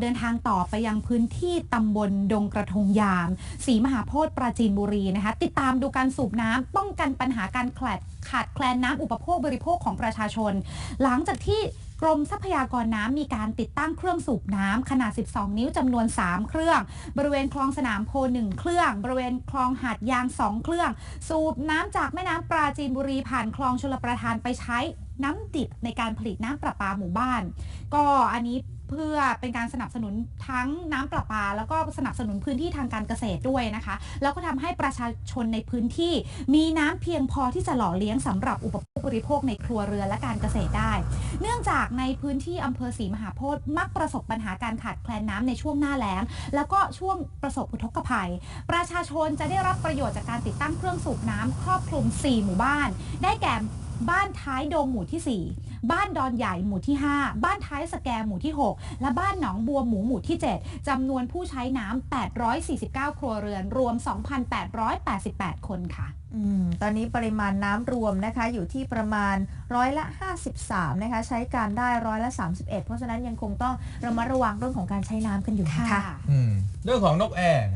เดินทางต่อไปยังพื้นที่ตำบลดงกระทงยามศรีมหาโพธิ์ปราจีนบุรีนะคะ ติดตามดูการสูบน้ำป้องกันปัญหาการขาดขาดแคลนน้ำอุปโภคบริโภคของประชาชน หลังจากที่กรมทรัพยากรน้ำมีการติดตั้งเครื่องสูบน้ำขนาด 12 นิ้วจำนวน 3 เครื่อง บริเวณคลองสนามโพ 1 เครื่อง บริเวณคลองหาดยาง 2 เครื่อง สูบน้ำจากแม่น้ำปราจีนบุรีผ่านคลองชลประทานไปใช้น้ำดิบในการผลิตน้ำประปาหมู่บ้าน ก็อันนี้ เพื่อเป็นการสนับสนุนทั้งน้ำประปา แล้วก็สนับสนุนพื้นที่ทางการเกษตรด้วยนะคะ แล้วก็ทำให้ประชาชนในพื้นที่ มีน้ำเพียงพอที่จะหล่อเลี้ยงสำหรับอุปโภคบริโภคในครัวเรือนและการเกษตรได้ เนื่องจากในพื้นที่อำเภอศรีมหาโพธิ์มักประสบปัญหาการขาดแคลนน้ำในช่วงหน้าแล้ง แล้วก็ช่วงประสบอุทกภัย ประชาชนจะได้รับประโยชน์จากการติดตั้งเครื่องสูบน้ำครอบคลุม 4 หมู่บ้าน ได้แก่ บ้านท้ายโดมหมู่ที่ 4 บ้านดอนใหญ่หมู่ที่ 5 บ้านท้ายสแกหมู่ที่ 6 และบ้านหนองบัวหมูหมู่ที่ 7จำนวนผู้ใช้น้ำ849 ครัวเรือน รวม 2,888 คนค่ะอืมตอนนี้ปริมาณน้ำรวมนะคะ อยู่ที่ประมาณร้อยละ 53 นะคะ ใช้การได้ร้อยละ 31 เพราะฉะนั้นยังคงต้องระมัดระวังเรื่องของการใช้น้ำกันอยู่นะคะอืมเรื่องของนกแอ่นะ